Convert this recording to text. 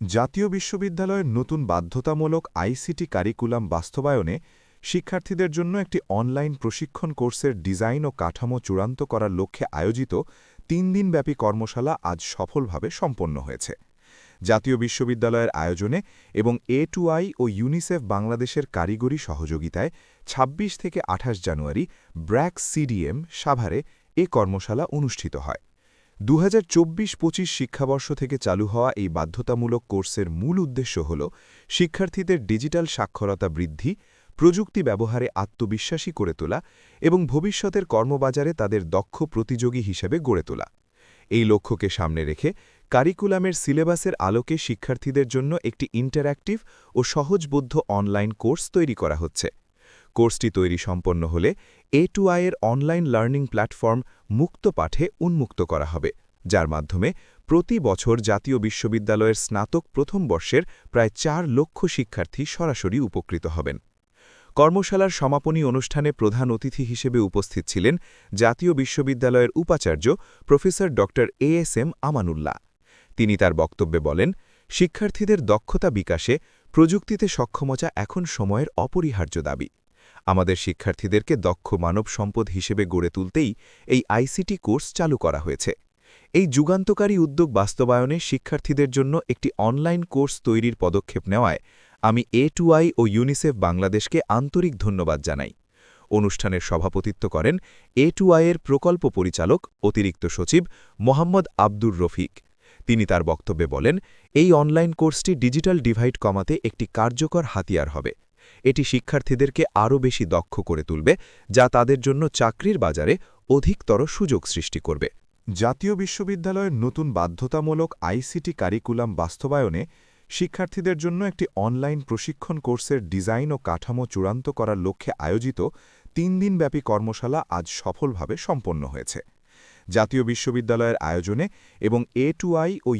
জাতীয় বিশ্ববিদ্যালয়ের নতুন বাধ্যতামূলক আইসিটি কারিকুলাম বাস্তবায়নে শিক্ষার্থীদের জন্য একটি অনলাইন প্রশিক্ষণ কোর্সের ডিজাইন ও কাঠামো চূড়ান্ত করার লক্ষ্যে আয়োজিত তিন দিনব্যাপী কর্মশালা আজ সফলভাবে সম্পন্ন হয়েছে। জাতীয় বিশ্ববিদ্যালয়ের আয়োজনে এবং এ টু আই ও ইউনিসেফ বাংলাদেশের কারিগরি সহযোগিতায় ২৬ থেকে আঠাশ জানুয়ারি ব্র্যাক সিডিএম সাভারে এ কর্মশালা অনুষ্ঠিত হয়। দু হাজার শিক্ষাবর্ষ থেকে চালু হওয়া এই বাধ্যতামূলক কোর্সের মূল উদ্দেশ্য হল শিক্ষার্থীদের ডিজিটাল সাক্ষরতা বৃদ্ধি, প্রযুক্তি ব্যবহারে আত্মবিশ্বাসী করে তোলা এবং ভবিষ্যতের কর্মবাজারে তাদের দক্ষ প্রতিযোগী হিসেবে গড়ে তোলা। এই লক্ষ্যকে সামনে রেখে কারিকুলামের সিলেবাসের আলোকে শিক্ষার্থীদের জন্য একটি ইন্টারঅ্যাক্টিভ ও সহজবোধ্য অনলাইন কোর্স তৈরি করা হচ্ছে। কোর্সটি তৈরি সম্পন্ন হলে এ টু আইয়ের অনলাইন লার্নিং প্ল্যাটফর্ম মুক্ত পাঠে উন্মুক্ত করা হবে, যার মাধ্যমে প্রতি বছর জাতীয় বিশ্ববিদ্যালয়ের স্নাতক প্রথম বর্ষের প্রায় চার লক্ষ শিক্ষার্থী সরাসরি উপকৃত হবেন। কর্মশালার সমাপনী অনুষ্ঠানে প্রধান অতিথি হিসেবে উপস্থিত ছিলেন জাতীয় বিশ্ববিদ্যালয়ের উপাচার্য প্রফেসর ড এ এস এম আমানুল্লাহ। তিনি তার বক্তব্যে বলেন, শিক্ষার্থীদের দক্ষতা বিকাশে প্রযুক্তিতে সক্ষমতা এখন সময়ের অপরিহার্য দাবি। আমাদের শিক্ষার্থীদেরকে দক্ষ মানব সম্পদ হিসেবে গড়ে তুলতেই এই আইসিটি কোর্স চালু করা হয়েছে। এই যুগান্তকারী উদ্যোগ বাস্তবায়নে শিক্ষার্থীদের জন্য একটি অনলাইন কোর্স তৈরির পদক্ষেপ নেওয়ায় আমি এ ও ইউনিসেফ বাংলাদেশকে আন্তরিক ধন্যবাদ জানাই। অনুষ্ঠানের সভাপতিত্ব করেন এ টু আইয়ের প্রকল্প পরিচালক অতিরিক্ত সচিব মোহাম্মদ আব্দুর রফিক। তিনি তার বক্তব্যে বলেন, এই অনলাইন কোর্সটি ডিজিটাল ডিভাইড কমাতে একটি কার্যকর হাতিয়ার হবে। এটি শিক্ষার্থীদেরকে আরও বেশি দক্ষ করে তুলবে, যা তাদের জন্য চাকরির বাজারে অধিকতর সুযোগ সৃষ্টি করবে। জাতীয় বিশ্ববিদ্যালয়ের নতুন বাধ্যতামূলক আইসিটি কারিকুলাম বাস্তবায়নে শিক্ষার্থীদের জন্য একটি অনলাইন প্রশিক্ষণ কোর্সের ডিজাইন ও কাঠামো চূড়ান্ত করার লক্ষ্যে আয়োজিত তিন দিনব্যাপী কর্মশালা আজ সফলভাবে সম্পন্ন হয়েছে। জাতীয় বিশ্ববিদ্যালয়ের আয়োজনে এবং এ টু আই ও